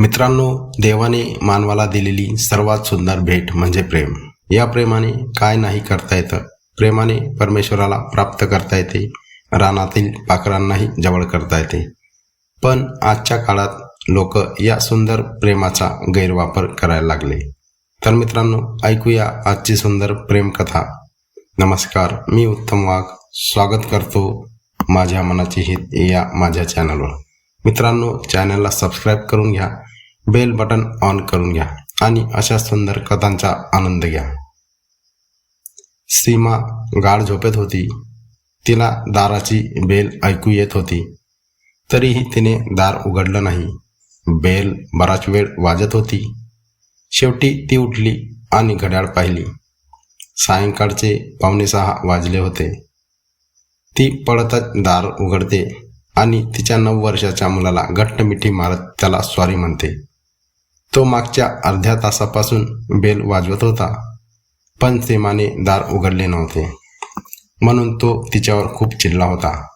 मित्रांनो देवाने मानवाला दिलेली सर्वात सुंदर भेट म्हणजे प्रेम. या प्रेमाने काय नाही करता येतं. प्रेमाने परमेश्वराला प्राप्त करता येते. रानातील पाखरांनाही जवळ करता येते. पण आजच्या काळात लोक या सुंदर प्रेमाचा गैरवापर करायला लागले. तर मित्रांनो ऐकूया आजची सुंदर प्रेमकथा. नमस्कार मी उत्तम वाघ. स्वागत करतो माझ्या मनाची हित या माझ्या चॅनलवर मित्रांनो चॅनलला सबस्क्राईब करून घ्या. बेल बटन ऑन करून घ्या आणि अशा सुंदर कथांचा आनंद घ्या. सीमा गाढ झोपेत होती. तिला दाराची बेल ऐकू येत होती. तरीही तिने दार उघडलं नाही. बेल बराच वेळ वाजत होती. शेवटी ती उठली आणि घड्याळ पाहिली. सायंकाळचे पावणे सहा वाजले होते. ती पळतच दार उघडते आणि तिच्या नऊ वर्षाच्या मुलाला घट्ट मिठी मारत त्याला सॉरी म्हणते. तो मागच्या अर्ध्या तासापासून बेल वाजवत होता पण सीमाने दार उघडले नव्हते. म्हणून तो तिच्यावर खूप चिडला होता.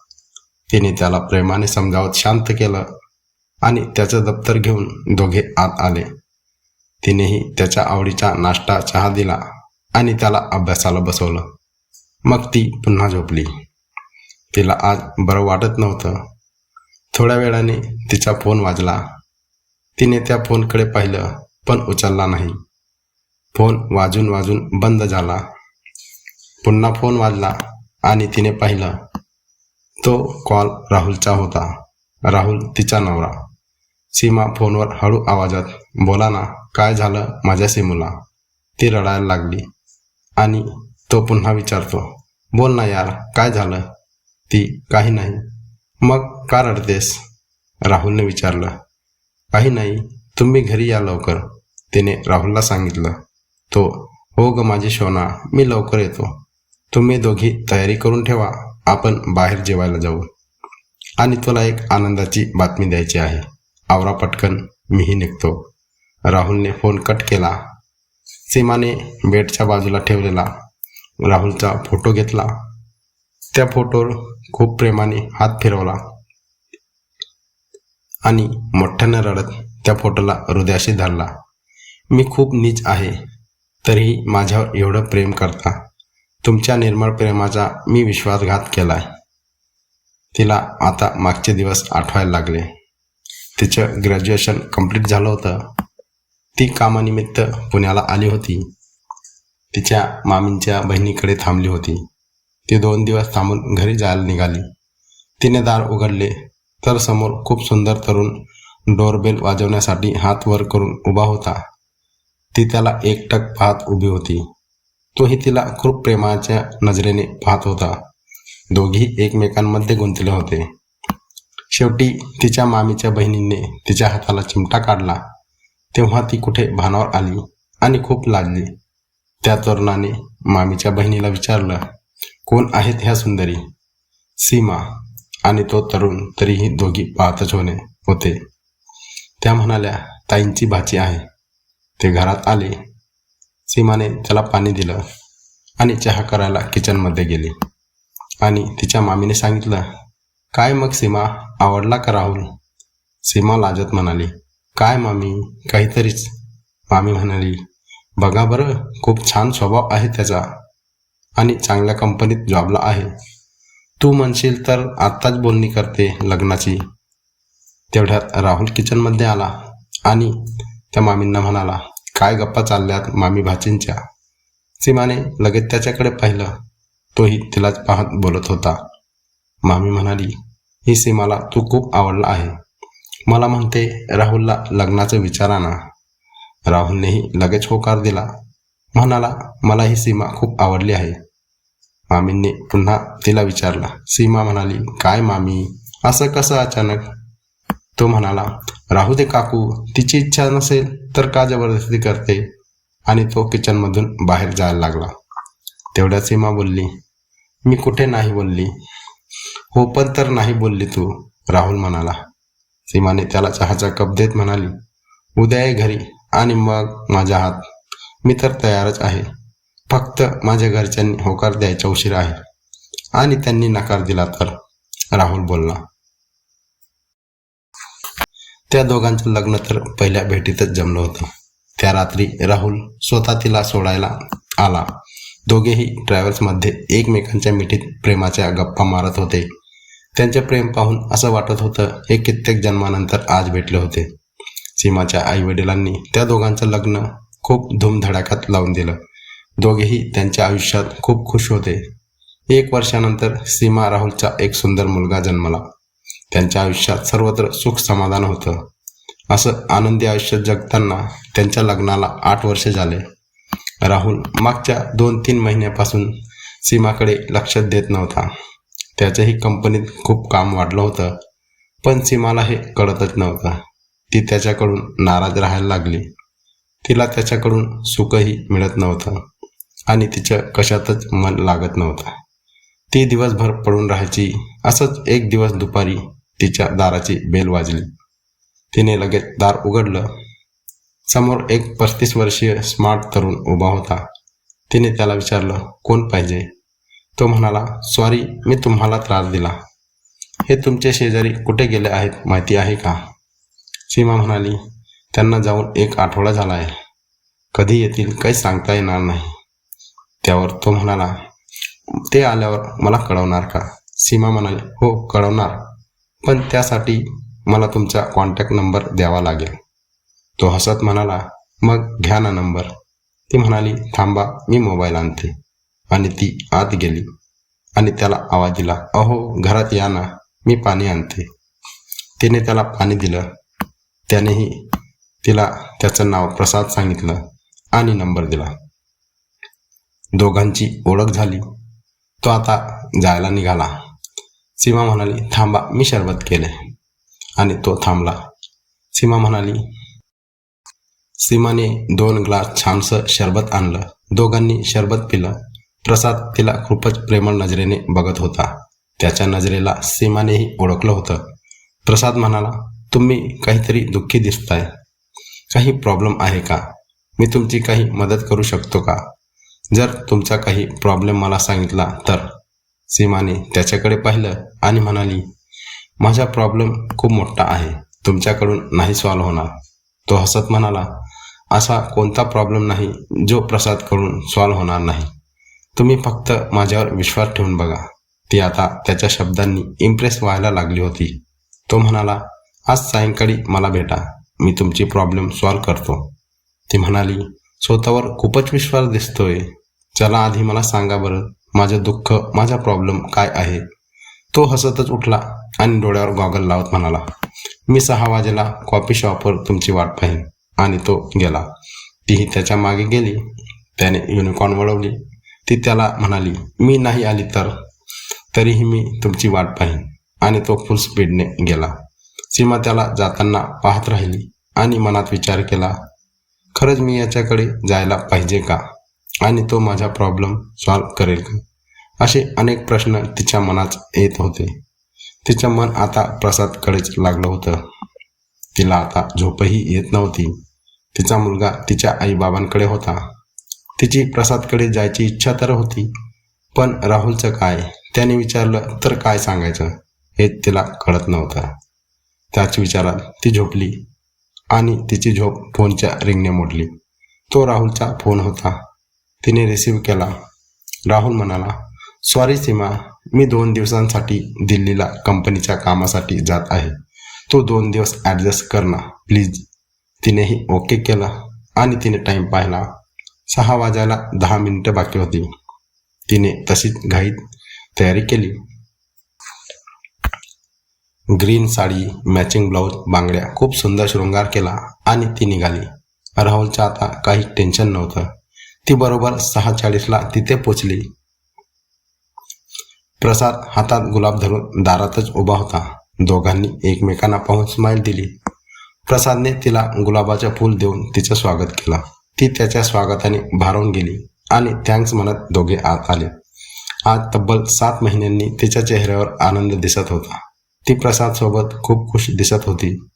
तिने त्याला प्रेमाने समजावत शांत केलं आणि त्याचं दप्तर घेऊन दोघे आत आले. तिनेही त्याच्या आवडीचा नाश्ता चहा दिला आणि त्याला अभ्यासाला बसवलं. मग ती पुन्हा झोपली. तिला आज बरं वाटत नव्हतं. थोड्या वेळाने तिचा फोन वाजला. तिने त्या फोनकडे पाहिलं पण उचलला नाही. फोन वाजून वाजून बंद झाला. पुन्हा फोन वाजला आणि तिने पाहिलं तो कॉल राहुलचा होता. राहुल तिचा नवरा. सीमा फोनवर हळू आवाजात बोला ना काय झालं माझ्या सीमूला? ती रडायला लागली आणि तो पुन्हा विचारतो बोल ना यार काय झालं? ती काही नाही. मग का रडतेस? राहुलने विचारलं. काही नाही. तुम्ही घरी या लवकर. तिने राहुलला सांगितलं. तो हो ग माझी शोना मी लवकर येतो. तुम्ही दोघी तयारी करून ठेवा. आपण बाहेर जेवायला जाऊ. आणि तुला एक आनंदाची बातमी द्यायची आहे. आवरा पटकन मीही निघतो. राहुलने फोन कट केला. सीमाने बेडच्या बाजूला ठेवलेला. राहुलचा फोटो घेतला. त्या फोटोवर खूप प्रेमाने हात फिरवला. आणि मोठ्यानं रडत त्या फोटोला हृदयाशी धरला. मी खूप नीच आहे तरीही माझ्यावर एवढं प्रेम करता. तुमच्या निर्मळ प्रेमाचा मी विश्वासघात केलाय. तिला आता मागचे दिवस आठवायला लागले. तिचं ग्रॅज्युएशन कंप्लीट झालं होतं. ती कामानिमित्त पुण्याला आली होती. तिच्या मामींच्या बहिणीकडे थांबली होती. ती दोन दिवस थांबून घरी जायला निघाली. तिने दार उघडले. तर समोर खूप सुंदर तरुण डोरबेल वाजवण्यासाठी हात वर करून उभा होता. ती त्याला एकटक पाहत उभी होती. तोही तिला खूप प्रेमाच्या नजरेने पाहत होता. दोघी एकमेकांमध्ये गुंतले होते. शेवटी तिच्या मामीच्या बहिणीने तिच्या हाताला चिमटा काढला. तेव्हा ती कुठे भानावर आली आणि खूप लाजली. त्या तरुणाने मामीच्या बहिणीला विचारलं कोण आहेत ह्या सुंदरी? सीमा. आणि तो तरुण तरीही दोघी पाहतच होणे होते. त्या म्हणाल्या ताईंची भाची आहे. ते घरात आले. सीमाने त्याला पाणी दिलं आणि चहा करायला किचनमध्ये गेली. आणि तिच्या मामीने सांगितलं काय मग सीमा आवडला का राहुल? सीमा लाजत म्हणाली काय मामी काहीतरीच. मामी म्हणाली बघा बरं खूप छान स्वभाव आहे त्याचा आणि चांगल्या कंपनीत जॉबला आहे. तू म्हणशील तर आत्ताच बोलणी करते लग्नाची. तेवढ्यात राहुल किचनमध्ये आला आणि त्या मामींना म्हणाला काय गप्पा चालल्यात मामी भाचींच्या? सीमाने लगेच त्याच्याकडे पाहिलं. तोही तिलाच पाहत बोलत होता. मामी म्हणाली ही सीमाला तू खूप आवडला आहे. मला म्हणते राहुलला लग्नाचं विचारा ना राहुलनेही लगेच होकार दिला. म्हणाला मला ही सीमा खूप आवडली आहे. मामींनी पुन्हा तिला विचारला सीमा म्हणाली काय मामी? असं कसं अचानक? तो म्हणाला राहू दे काकू तिची इच्छा नसेल तर का जबरदस्ती करते? आणि तो किचनमधून बाहेर जायला लागला. तेवढ्या सीमा बोलली मी कुठे नाही बोलली. हो पण तर नाही बोलली तू राहुल म्हणाला. सीमाने त्याला चहाचा कप देत म्हणाली उद्या ये घरी आणि मग माझ्या हात. मी तर तयारच आहे. फक्त माझ्या घरच्यांनी होकार द्यायचा उशीर आहे. आणि त्यांनी नकार दिला तर? राहुल बोलला. त्या दोघांचं लग्न तर पहिल्या भेटीतच जमलं होतं. त्या रात्री राहुल स्वतः तिला सोडायला आला. दोघेही ट्रॅव्हल्समध्ये एकमेकांच्या मिठीत प्रेमाच्या गप्पा मारत होते. त्यांचे प्रेम पाहून असं वाटत होतं हे कित्येक जन्मानंतर आज भेटले होते. सीमाच्या आईवडिलांनी त्या दोघांचं लग्न खूप धूमधडाक्यात लावून दिलं. दोघेही त्यांच्या आयुष्यात खूप खुश होते. एक वर्षानंतर सीमा राहुलचा एक सुंदर मुलगा जन्मला. त्यांच्या आयुष्यात सर्वत्र सुख समाधान होतं. असं आनंदी आयुष्य जगताना त्यांच्या लग्नाला आठ वर्षे झाले. राहुल मागच्या दोन तीन महिन्यापासून सीमाकडे लक्ष देत नव्हता. त्याच्याही कंपनीत खूप काम वाढलं होतं पण सीमाला हे कळतच नव्हतं. ती त्याच्याकडून नाराज राहायला लागली. तिला त्याच्याकडून सुखही मिळत नव्हतं. आणि तिचं कशातच मन लागत नव्हतं. ती दिवसभर पडून राहायची. असंच एक दिवस दुपारी तिच्या दाराची बेल वाजली. तिने लगेच दार उघडलं. समोर एक पस्तीस वर्षीय स्मार्ट तरुण उभा होता. तिने त्याला विचारलं कोण पाहिजे? तो म्हणाला सॉरी मी तुम्हाला त्रास दिला. हे तुमचे शेजारी कुठे गेले आहेत माहिती आहे का? सीमा म्हणाली त्यांना जाऊन एक आठवडा झाला आहे. कधी येतील काही सांगता येणार नाही. त्यावर तो म्हणाला ते आल्यावर मला कळवणार का? सीमा म्हणाली हो कळवणार. पण त्यासाठी मला तुमचा कॉन्टॅक्ट नंबर द्यावा लागेल. तो हसत म्हणाला मग घ्या ना नंबर ती म्हणाली थांबा मी मोबाईल आणते. आणि ती आत गेली. आणि त्याला आवाज दिला अहो घरात या ना मी पाणी आणते. तिने त्याला पाणी दिलं. त्यानेही तिला त्याचं नाव प्रसाद सांगितलं आणि नंबर दिला. दोघांची ओळख झाली. तो आता जायला निघाला. सीमा म्हणाली थांबा मी शरबत केले आणि तो थांबला. सीमा म्हणाली सीमाने दोन ग्लास छानसं शरबत आणलं. दोघांनी शरबत पिलं. प्रसाद तिला खूपच प्रेमळ नजरेने बघत होता. त्याच्या नजरेला सीमानेही ओळखलं होतं. प्रसाद म्हणाला तुम्ही काहीतरी दुःखी दिसताय. काही प्रॉब्लेम आहे का? मी तुमची काही मदत करू शकतो का? जर तुमचा काही प्रॉब्लेम मला सांगितला तर? सीमाने त्याच्याकडे पाहिलं आणि म्हणाली माझा प्रॉब्लेम खूप मोठा आहे. तुमच्याकडून नाही सॉल्व होणार. तो हसत म्हणाला असा कोणता प्रॉब्लेम नाही जो प्रसादकडून सॉल्व होणार नाही. तुम्ही फक्त माझ्यावर विश्वास ठेवून बघा. ती आता त्याच्या शब्दांनी इम्प्रेस व्हायला लागली होती. तो म्हणाला आज सायंकाळी मला भेटा. मी तुमची प्रॉब्लेम सॉल्व करतो. ती म्हणाली स्वतःवर खूपच विश्वास दिसतोय. चला आधी मला सांगा बरं माझं दुःख माझा प्रॉब्लेम काय आहे? तो हसतच उठला आणि डोळ्यावर गॉगल लावत म्हणाला मी सहा वाजेला कॉफी शॉपवर तुमची वाट पाहीन. आणि तो गेला. तीही त्याच्यामागे गेली. त्याने युनिकॉर्न वळवली. ती त्याला म्हणाली मी नाही आली तर? तरीही मी तुमची वाट पाहीन. आणि तो फुल स्पीडने गेला. सीमा त्याला जाताना पाहत राहिली आणि मनात विचार केला खरंच मी याच्याकडे जायला पाहिजे का? आणि तो माझा प्रॉब्लेम सॉल्व करेल का? असे अनेक प्रश्न तिच्या मनात येत होते. तिचं मन आता प्रसादकडेच लागलं होतं. तिला आता झोपही येत नव्हती. तिचा मुलगा तिच्या आईबाबांकडे होता. तिची प्रसादकडे जायची इच्छा तर होती. पण राहुलचं काय? त्याने विचारलं तर काय सांगायचं? हे तिला कळत नव्हतं. त्याच विचारात ती झोपली. आणि तिची झोप फोनच्या रिंगने मोडली. तो राहुलचा फोन होता. तिने रिसीव्ह केला. राहुल म्हणाला सॉरी सीमा मी दोन दिवसांसाठी दिल्लीला कंपनीच्या कामासाठी जात आहे. तो दोन दिवस ॲडजस्ट कर ना प्लीज तिनेही ओके केला आणि तिने टाईम पाहिला. सहा वाजायला दहा मिनिटं बाकी होती. तिने तशीच घाईत तयारी केली. ग्रीन साडी मॅचिंग ब्लाऊज बांगड्या खूप सुंदर शृंगार केला आणि ती निघाली. राहुलचं आता काही टेन्शन नव्हतं. ती बरोबर सहा चाळीसला तिथे पोचली. प्रसाद हातात गुलाब धरून दारातच उभा होता. दोघांनी एकमेकांना पाहून स्माईल दिली. प्रसादने तिला गुलाबाचं फूल देऊन तिचं स्वागत केलं. ती त्याच्या स्वागताने भारावून गेली आणि थँक्स म्हणत दोघे आत आले. आज तब्बल सात महिन्यांनी तिच्या चेहऱ्यावर आनंद दिसत होता. ती प्रसादसोबत खूप खुश दिसत होती.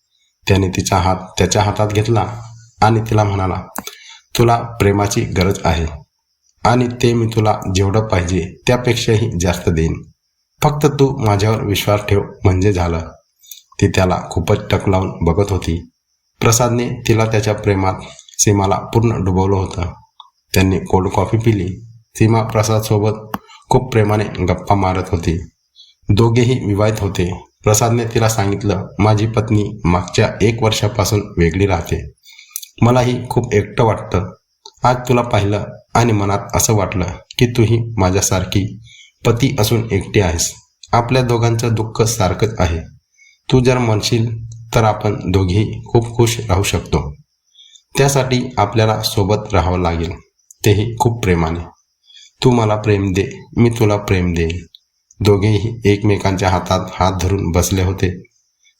त्याने तिचा हात त्याच्या हातात घेतला आणि तिला म्हणाला तुला प्रेमाची गरज आहे आणि ते मी तुला जेवढं पाहिजे त्यापेक्षाही जास्त देईन. फक्त तू माझ्यावर विश्वास ठेव म्हणजे झालं. ती त्याला खूपच टक लावून बघत होती. प्रसादने तिला त्याच्या प्रेमात सीमाला पूर्ण डुबवलं होतं. त्यांनी कोल्ड कॉफी पिली. सीमा प्रसादसोबत खूप प्रेमाने गप्पा मारत होती. दोघेही विवाहित होते. प्रसादने तिला सांगितलं माझी पत्नी मागच्या एक वर्षापासून वेगळी राहते. मलाही खूप एकटं वाटतं. आज तुला पाहिलं आणि मनात असं वाटलं की तूही माझ्यासारखी पती असून एकटी आहेस. आपल्या दोघांचं दुःख सारखंच आहे. तू जर म्हणशील तर आपण दोघेही खूप खुश राहू शकतो. त्यासाठी आपल्याला सोबत राहावं लागेल. तेही खूप प्रेमाने. तू मला प्रेम दे मी तुला प्रेम देईल दोघेही एकमेकांच्या हातात हात धरून बसले होते.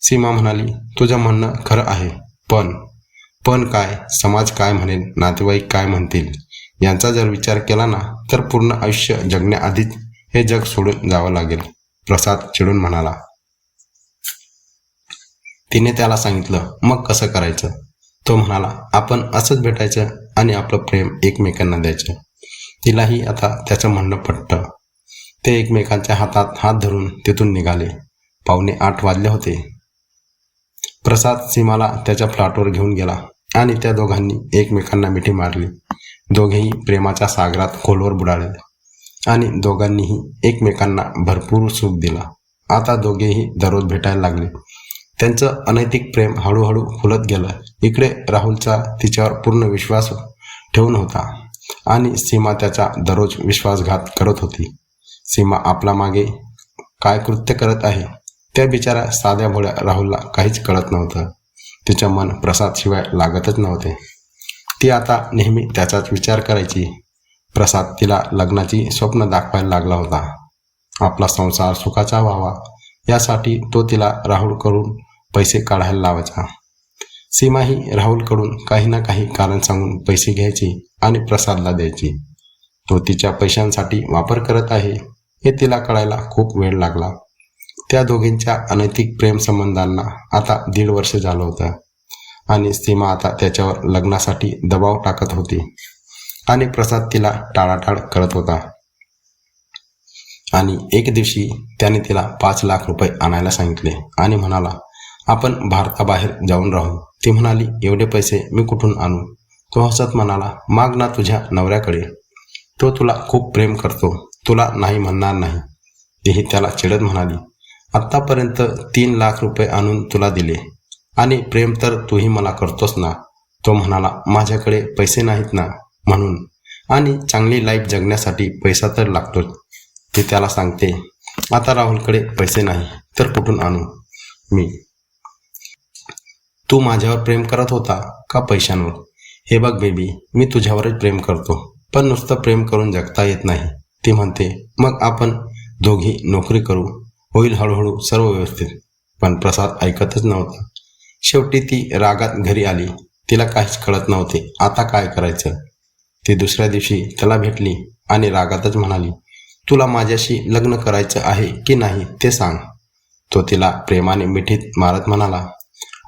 सीमा म्हणाली तुझं म्हणणं खरं आहे पण पण काय समाज काय म्हणेल नातेवाईक काय म्हणतील? यांचा जर विचार केला ना तर पूर्ण आयुष्य जगण्याआधीच हे जग सोडून जावं लागेल प्रसाद चिडून म्हणाला. तिने त्याला सांगितलं मग कसं करायचं? तो म्हणाला आपण असंच भेटायचं आणि आपलं प्रेम एकमेकांना द्यायचं. तिलाही आता त्याचं म्हणणं पटतं. ते एकमेकांच्या हातात हात धरून तिथून निघाले. पावणे आठ वाजले होते. प्रसाद सीमाला त्याच्या फ्लॅटवर घेऊन गेला आणि त्या दोघांनी एकमेकांना मिठी मारली. दोघेही प्रेमाच्या सागरात खोलवर बुडाले आणि दोघांनीही एकमेकांना भरपूर सुख दिला. आता दोघेही दररोज भेटायला लागले. त्यांचं अनैतिक प्रेम हळूहळू फुलत गेलं. इकडे राहुलचा तिच्यावर पूर्ण विश्वास ठेवून होता आणि सीमा त्याचा दररोज विश्वासघात करत होती. सीमा आपला मागे काय कृत्य करत आहे त्या बिचारा साध्या भोळ्या राहुलला काहीच कळत नव्हतं. तिचं मन प्रसादशिवाय लागतच नव्हते. ती आता नेहमी त्याचाच विचार करायची. प्रसाद तिला लग्नाची स्वप्न दाखवायला लागला होता. आपला संसार सुखाचा व्हावा यासाठी तो तिला राहुलकडून पैसे काढायला लावायचा. सीमाही राहुलकडून काही ना काही कारण सांगून पैसे घ्यायची आणि प्रसादला द्यायची. तो तिच्या पैशांसाठी वापर करत आहे. हे तिला कळायला खूप वेळ लागला. त्या दोघींच्या अनैतिक प्रेमसंबंधांना आता दीड वर्ष झालं होतं. आणि सीमा आता त्याच्यावर लग्नासाठी दबाव टाकत होती. आणि प्रसाद तिला टाळाटाळ करत होता. आणि एक दिवशी त्याने तिला पाच लाख रुपये आणायला सांगितले आणि म्हणाला आपण भारताबाहेर जाऊन राहू. ती म्हणाली एवढे पैसे मी कुठून आणू? तो हसत म्हणाला माग ना तुझ्या नवऱ्याकडे. तो तुला खूप प्रेम करतो. तुला नाही म्हणणार नाही. तीही त्याला चिडत म्हणाली. आत्तापर्यंत तीन लाख रुपये आणून तुला दिले. आणि प्रेम तर तूही मला करतोस ना. तो म्हणाला माझ्याकडे पैसे नाहीत ना म्हणून. आणि चांगली लाईफ जगण्यासाठी पैसा तर लागतोच. ती त्याला सांगते आता राहुलकडे पैसे नाही तर कुठून आणू? मी. तू माझ्यावर प्रेम करत होता का पैशांवर? हे बघ बेबी मी तुझ्यावरच प्रेम करतो. पण नुसतं प्रेम करून जगता येत नाही. ती म्हणते मग आपण दोघी नोकरी करू. होईल हळूहळू सर्व व्यवस्थित. पण प्रसाद ऐकतच नव्हता. शेवटी ती रागात घरी आली. तिला काहीच कळत नव्हते. आता काय करायचं? ती दुसऱ्या दिवशी त्याला भेटली आणि रागातच म्हणाली तुला माझ्याशी लग्न करायचं आहे की नाही ते सांग. तो तिला प्रेमाने मिठीत मारत म्हणाला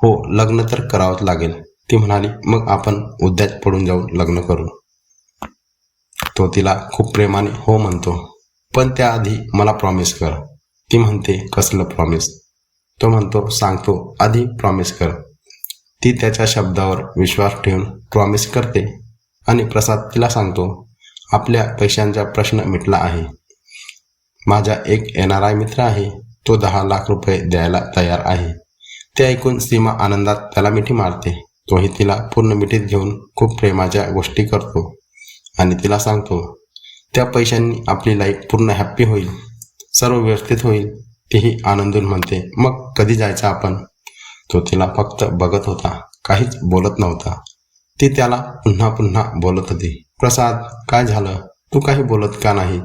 हो लग्न तर करावंच लागेल. ती म्हणाली मग आपण उद्याच पडून जाऊन लग्न करू. तो तिला खूप प्रेमाने हो म्हणतो. पण त्याआधी मला प्रॉमिस कर. ती म्हणते कसलं प्रॉमिस तो म्हणतो सांगतो आधी प्रॉमिस कर. ती त्याच्या शब्दावर विश्वास ठेवून प्रॉमिस करते आणि प्रसाद तिला सांगतो आपल्या पैशांचा प्रश्न मिटला आहे. माझा एक एन आर आय मित्र आहे तो दहा लाख रुपये द्यायला तयार आहे. ते ऐकून सीमा आनंदात त्याला मिठी मारते. तोही तिला पूर्ण मिठीत घेऊन खूप प्रेमाच्या गोष्टी करतो. आणि तिला सांगतो त्या पैशांनी आपली लाईफ पूर्ण हॅप्पी होईल सर्व व्यवस्थित होईल तेही आनंदून म्हणते. मग कधी जायचं आपण? तो तिला फक्त बघत होता काहीच बोलत नव्हता. ती त्याला पुन्हा पुन्हा बोलत होती प्रसाद काय झालं? तू काही बोलत का नाही?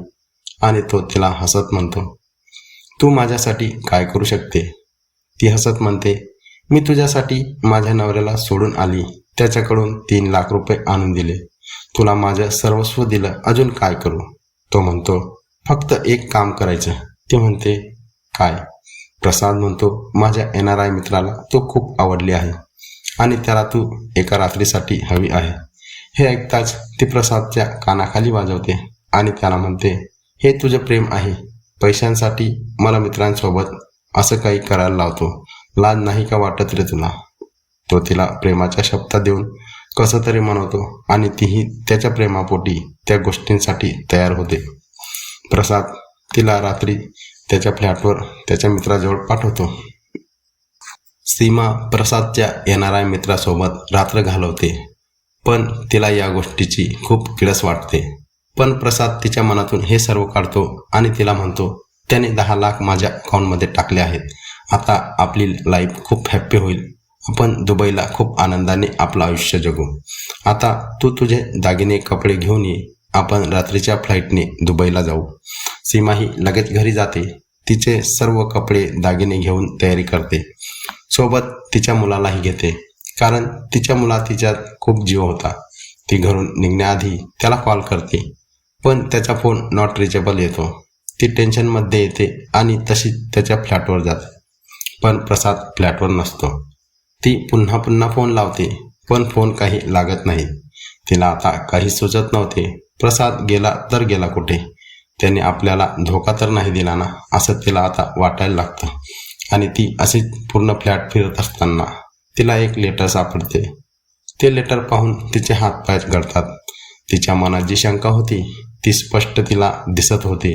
आणि तो तिला हसत म्हणतो तू माझ्यासाठी काय करू शकते? ती हसत म्हणते मी तुझ्यासाठी माझ्या नवऱ्याला सोडून आली. त्याच्याकडून तीन लाख रुपये आणून दिले. तुला माझं सर्वस्व दिलं अजून काय करू? तो म्हणतो फक्त एक काम करायचं. ती म्हणते काय? प्रसाद म्हणतो माझ्या एन आर आय मित्राला तो खूप आवडली आहे आणि त्याला तू एका रात्रीसाठी हवी आहे. हे ऐकताच ती प्रसादच्या कानाखाली वाजवते आणि त्याला म्हणते हे तुझं प्रेम आहे. पैशांसाठी मला मित्रांसोबत असं काही करायला लावतो. लाज नाही का वाटत रे तुला? तो तिला प्रेमाच्या शब्दात देऊन कसं तरी म्हणवतो आणि तीही त्याच्या प्रेमापोटी त्या गोष्टींसाठी तयार होते. प्रसाद तिला रात्री त्याच्या फ्लॅटवर त्याच्या मित्राजवळ पाठवतो. सीमा प्रसादच्या येणाऱ्या मित्रासोबत रात्र घालवते पण तिला या गोष्टीची खूप किळस वाटते. पण प्रसाद तिच्या मनातून हे सर्व काढतो आणि तिला म्हणतो त्याने दहा लाख माझ्या अकाउंटमध्ये टाकले आहेत. आता आपली लाईफ खूप हॅप्पी होईल. आपण दुबईला खूप आनंदाने आपलं आयुष्य जगू. आता तू तुझे दागिने कपडे घेऊन ये. आपण रात्रीच्या फ्लाईटने दुबईला जाऊ. सीमाही लगेच घरी जाते. तिचे सर्व कपडे दागिने घेऊन तयारी करते. सोबत तिच्या मुलालाही घेते. कारण तिच्या मुला तिच्यात खूप जीव होता. ती घरून निघण्याआधी त्याला कॉल करते. पण त्याचा फोन नॉट रिचेबल येतो. ती टेन्शनमध्ये येते आणि तशी त्याच्या फ्लॅटवर जाते. पण प्रसाद फ्लॅटवर नसतो. ती पुन्हा पुन्हा फोन लावते पण फोन काही लागत नाही. तिला आता काही सुचत नव्हते. प्रसाद गेला तर गेला कुठे? त्याने आपल्याला धोका तर नाही दिला ना असं तिला आता वाटायला लागतं. आणि ती अशीच पूर्ण फ्लॅट फिरत असताना तिला एक लेटर सापडते. ते लेटर पाहून तिचे हातपाय गळतात. तिच्या मनात जी शंका होती ती स्पष्ट तिला दिसत होती.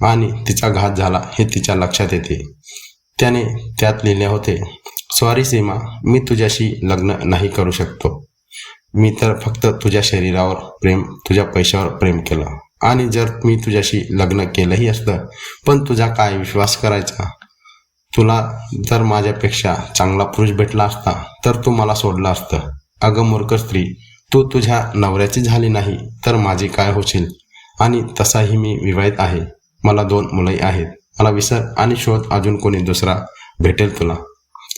आणि तिचा घात झाला हे तिच्या लक्षात येते. त्याने त्यात लिहिले होते सॉरी सीमा मी तुझ्याशी लग्न नाही करू शकतो. मी तर फक्त तुझ्या शरीरावर प्रेम तुझ्या पैशावर प्रेम केलं. आणि जर मी तुझ्याशी लग्न केलंही असतं पण तुझा काय विश्वास करायचा? तुला जर माझ्यापेक्षा चांगला पुरुष भेटला असता तर तू मला सोडलं असतं. अगं मूर्ख स्त्री तू तुझ्या नवऱ्याची झाली नाही तर माझी काय होशील? आणि तसाही मी विवाहित आहे. मला दोन मुलंही आहेत. मला विसर आणि शोध अजून कोणी दुसरा भेटेल तुला.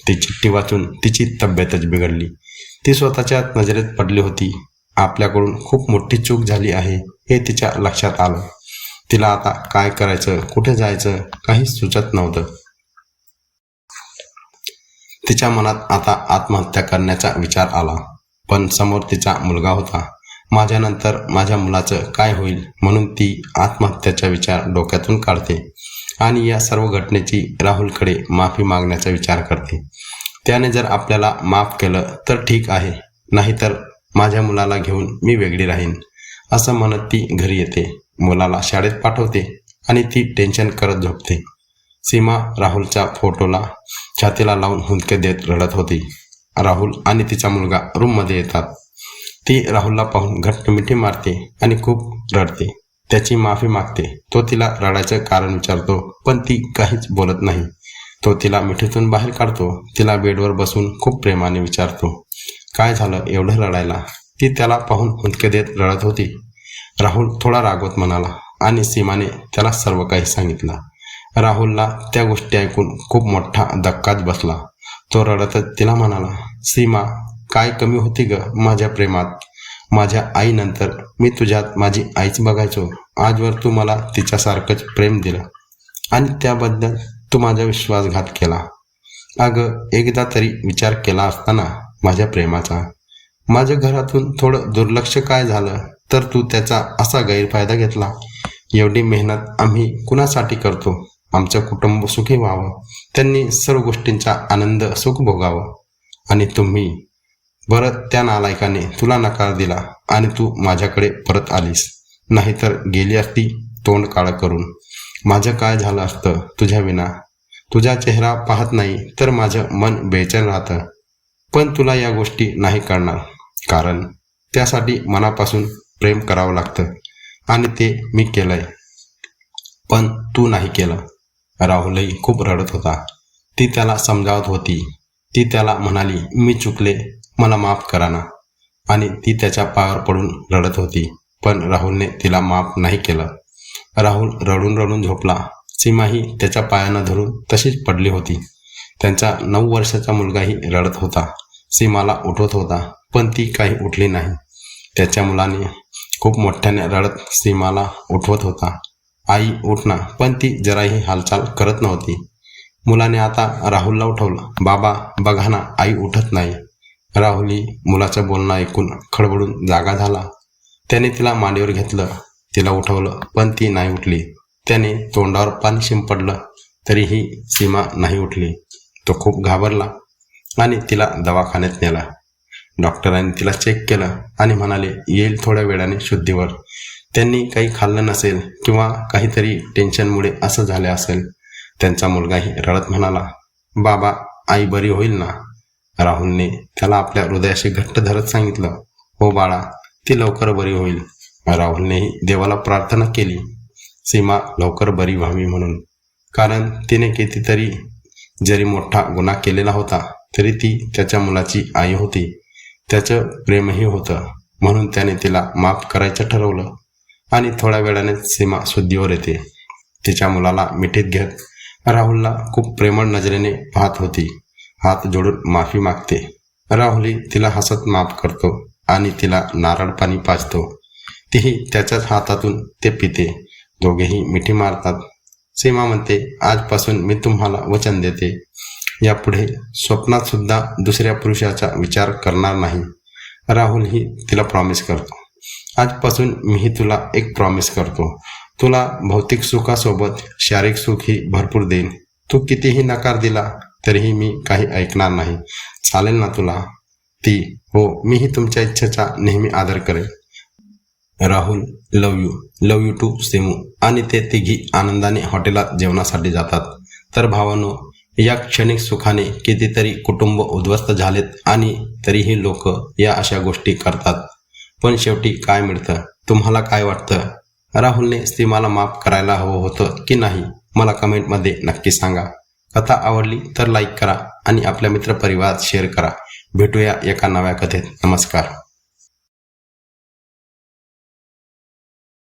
ती चिठ्ठी वाचून तिची तब्येतच बिघडली. ती स्वतःच्या नजरेत पडली होती. आपल्याकडून खूप मोठी चूक झाली आहे हे तिच्या लक्षात आलं. तिला आता काय करायचं कुठे जायचं काही सुचत नव्हतं. तिच्या मनात आता आत्महत्या करण्याचा विचार आला. पण समोर तिचा मुलगा होता. माझ्यानंतर माझ्या मुलाचं काय होईल म्हणून ती आत्महत्याचा विचार डोक्यातून काढते. आणि या सर्व घटनेची राहुलकडे माफी मागण्याचा विचार करते. त्याने जर आपल्याला माफ केलं तर ठीक आहे. नाहीतर माझ्या मुलाला घेऊन मी वेगळी राहीन. असं म्हणत ती घरी येते. मुलाला शाळेत पाठवते आणि ती टेन्शन करत झोपते. सीमा राहुलच्या फोटोला छातीला लावून हुंदके देत रडत होती. राहुल आणि तिचा मुलगा रूममध्ये येतात. ती राहुलला पाहून घट्ट मिठी मारते आणि खूप रडते. त्याची माफी मागते. तो तिला रडायचं कारण विचारतो पण ती काहीच बोलत नाही. तो तिला मिठीतून बाहेर काढतो. तिला बेडवर बसून खूप प्रेमाने विचारतो काय झालं एवढं रडायला? ती त्याला पाहून हुंदके देत रडत होती. राहुल थोडा रागवत म्हणाला आणि सीमाने त्याला सर्व काही सांगितलं. राहुलला त्या गोष्टी ऐकून खूप मोठा धक्काच बसला. तो रडतच तिला म्हणाला सीमा काय कमी होती ग माझ्या प्रेमात? माझ्या आईनंतर मी तुझ्यात माझी आईच बघायचो. आजवर तू मला तिच्यासारखंच प्रेम दिलं. आणि त्याबद्दल तू माझा विश्वासघात केला. अगं एकदा तरी विचार केला असताना माझ्या प्रेमाचा. माझ्या घरातून थोडं दुर्लक्ष काय झालं तर तू त्याचा असा गैरफायदा घेतला. एवढी मेहनत आम्ही कुणासाठी करतो? आमचं कुटुंब सुखी व्हावं. त्यांनी सर्व गोष्टींचा आनंद सुख भोगावं. आणि तुम्ही बरं त्या नालायकाने तुला नकार दिला आणि तू माझ्याकडे परत आलीस. नाहीतर गेली असती तोंड काळं करून. माझं काय झालं असतं तुझ्या विना? तुझा चेहरा पाहत नाही तर माझं मन बेचैन राहतं. पण तुला या गोष्टी नाही करणार कारण त्यासाठी मनापासून प्रेम करावं लागतं. आणि ते मी केलंय. पण तू नाही केलं. राहुलही खूप रडत होता. ती त्याला समजावत होती. ती त्याला म्हणाली मी चुकले मला माफ करा ना. आणि ती त्याच्या पायावर पडून रडत होती. पण राहुलने तिला माफ नाही केलं. राहुल रडून रडून झोपला. सीमाही त्याच्या पायानं धरून तशीच पडली होती. त्यांचा नऊ वर्षाचा मुलगाही रडत होता. सीमाला उठवत होता पण ती काही उठली नाही. त्याच्या मुलाने खूप मोठ्याने रडत सीमाला उठवत होता. आई उठना पण ती जराही हालचाल करत नव्हती. मुलाने आता राहुलला उठवलं. बाबा बघा ना आई उठत नाही. राहुली मुलाचं बोलणं ऐकून खडबडून जागा झाला. त्याने तिला मांडीवर घेतलं तिला उठवलं पण ती नाही उठली. त्याने तोंडावर पाणी शिंपडलं तरीही सीमा नाही उठली. तो खूप घाबरला आणि तिला दवाखान्यात नेला. डॉक्टरांनी तिला चेक केलं आणि म्हणाले येईल थोड्या वेळाने शुद्धीवर. त्यांनी काही खाल्लं नसेल किंवा काहीतरी टेन्शनमुळे असं झालं असेल. त्यांचा मुलगाही रडत म्हणाला बाबा आई बरी होईल ना? राहुलने त्याला आपल्या हृदयाशी घट्ट धरत सांगितलं हो बाळा ती लवकर बरी होईल. राहुलनेही देवाला प्रार्थना केली. सीमा लवकर बरी व्हावी म्हणून. कारण तिने कितीतरी जरी मोठा गुन्हा केलेला होता तरी ती त्याच्या मुलाची आई होती. त्याचं प्रेमही होतं म्हणून त्याने तिला माफ करायचं ठरवलं. आणि थोड्या वेळाने सीमा शुद्धीवर येते. तिच्या मुलाला मिठीत घेत राहुलला खूप प्रेमळ नजरेने पाहत होती. हात जोडून माफी मागते. राहुली तिला हसत माफ करतो आणि तिला नारळ पाणी पाजतो. तीही त्याच्याच हातातून ते पिते. दोघेही मिठी मारतात. सीमा म्हणते आजपासून मी तुम्हाला वचन देते. यापुढे स्वप्नात सुद्धा दुसऱ्या पुरुषाचा विचार करणार नाही. राहुल ही तिला प्रॉमिस करतो. आजपासून मीही तुला एक प्रॉमिस करतो. तुला भौतिक सुखासोबत शारीरिक सुखही भरपूर देईन. तू कितीही नकार दिला तरीही मी काही ऐकणार नाही. चालेल ना तुला? ती हो मीही तुमच्या इच्छेचा नेहमी आदर करेन Rahul love you love you too सेमू. आणि ते तिघी आनंदाने हॉटेलात जेवणासाठी जातात. तर भावानो या क्षणिक सुखाने कितीतरी कुटुंब उद्ध्वस्त झालेत आणि तरीही लोक या अशा गोष्टी करतात. पण शेवटी काय मिळतं? तुम्हाला काय वाटतं? राहुलने सीमाला माफ करायला हवं होतं की नाही? मला कमेंटमध्ये नक्की सांगा. कथा आवडली तर लाईक करा आणि आपल्या मित्रपरिवारात शेअर करा. भेटूया एका नव्या कथेत. नमस्कार.